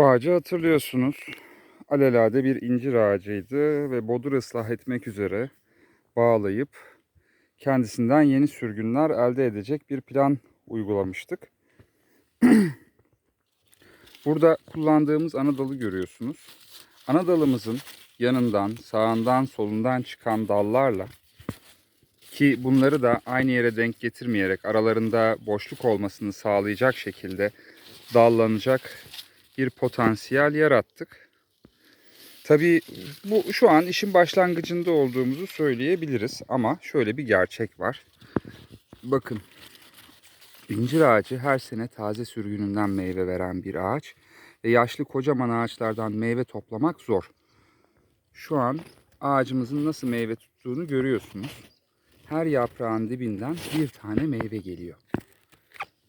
Bu ağacı hatırlıyorsunuz. Alelade bir incir ağacıydı ve bodur ıslah etmek üzere bağlayıp kendisinden yeni sürgünler elde edecek bir plan uygulamıştık. Burada kullandığımız ana dalı görüyorsunuz. Ana dalımızın yanından, sağından, solundan çıkan dallarla ki bunları da aynı yere denk getirmeyerek aralarında boşluk olmasını sağlayacak şekilde dallanacak bir potansiyel yarattık. Tabii bu şu an işin başlangıcında olduğumuzu söyleyebiliriz ama şöyle bir gerçek var. Bakın incir ağacı her sene taze sürgününden meyve veren bir ağaç ve yaşlı kocaman ağaçlardan meyve toplamak zor. Şu an ağacımızın nasıl meyve tuttuğunu görüyorsunuz. Her yaprağın dibinden bir tane meyve geliyor.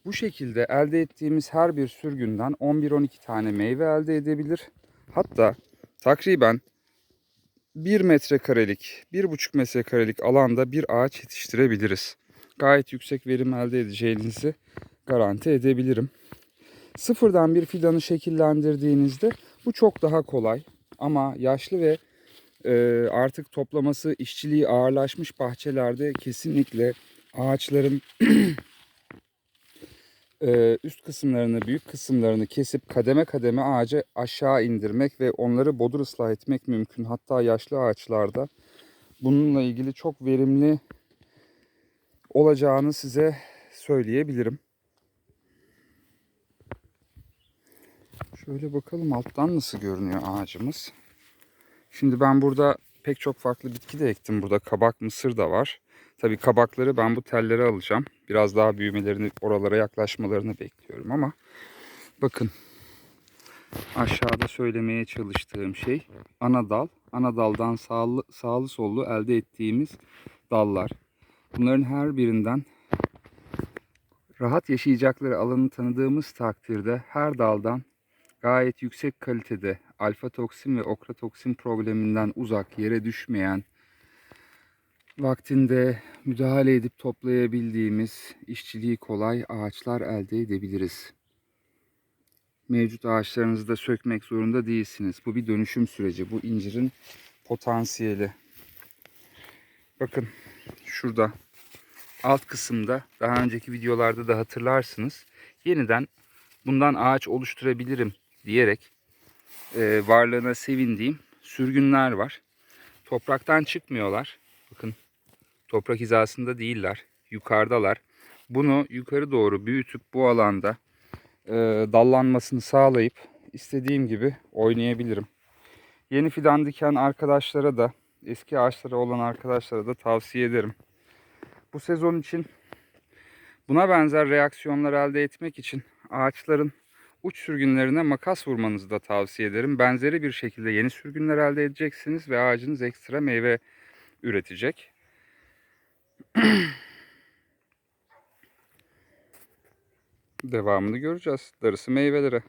Bu şekilde elde ettiğimiz her bir sürgünden 11-12 tane meyve elde edebilir. Hatta takriben 1 metrekarelik, 1,5 metrekarelik alanda bir ağaç yetiştirebiliriz. Gayet yüksek verim elde edeceğinizi garanti edebilirim. Sıfırdan bir fidanı şekillendirdiğinizde bu çok daha kolay. Ama yaşlı ve e, artık toplaması işçiliği ağırlaşmış bahçelerde kesinlikle ağaçların e, üst kısımlarını, büyük kısımlarını kesip kademe kademe ağacı aşağı indirmek ve onları bodur ıslah etmek mümkün. Hatta yaşlı ağaçlarda bununla ilgili çok verimli olacağını size söyleyebilirim. Şöyle bakalım alttan nasıl görünüyor ağacımız. Şimdi ben burada pek çok farklı bitki de ektim. Burada kabak, mısır da var. Tabii kabakları ben bu tellere alacağım. Biraz daha büyümelerini, oralara yaklaşmalarını bekliyorum ama bakın aşağıda söylemeye çalıştığım şey ana dal. Ana daldan sağlı, sağlı sollu elde ettiğimiz dallar. Bunların her birinden rahat yaşayacakları alanı tanıdığımız takdirde her daldan gayet yüksek kalitede alfa toksin ve okratoksin probleminden uzak yere düşmeyen vaktinde müdahale edip toplayabildiğimiz işçiliği kolay ağaçlar elde edebiliriz. Mevcut ağaçlarınızı da sökmek zorunda değilsiniz. Bu bir dönüşüm süreci. Bu incirin potansiyeli. Bakın şurada alt kısımda daha önceki videolarda da hatırlarsınız. Yeniden bundan ağaç oluşturabilirim diyerek e, varlığına sevindiğim sürgünler var. Topraktan çıkmıyorlar. Toprak hizasında değiller. Yukarıdalar. Bunu yukarı doğru büyütüp bu alanda e, dallanmasını sağlayıp istediğim gibi oynayabilirim. Yeni fidan diken arkadaşlara da eski ağaçları olan arkadaşlara da tavsiye ederim. Bu sezon için buna benzer reaksiyonlar elde etmek için ağaçların uç sürgünlerine makas vurmanızı da tavsiye ederim. Benzeri bir şekilde yeni sürgünler elde edeceksiniz ve ağacınız ekstra meyve üretecek. Devamını göreceğiz. Darısı meyvelere.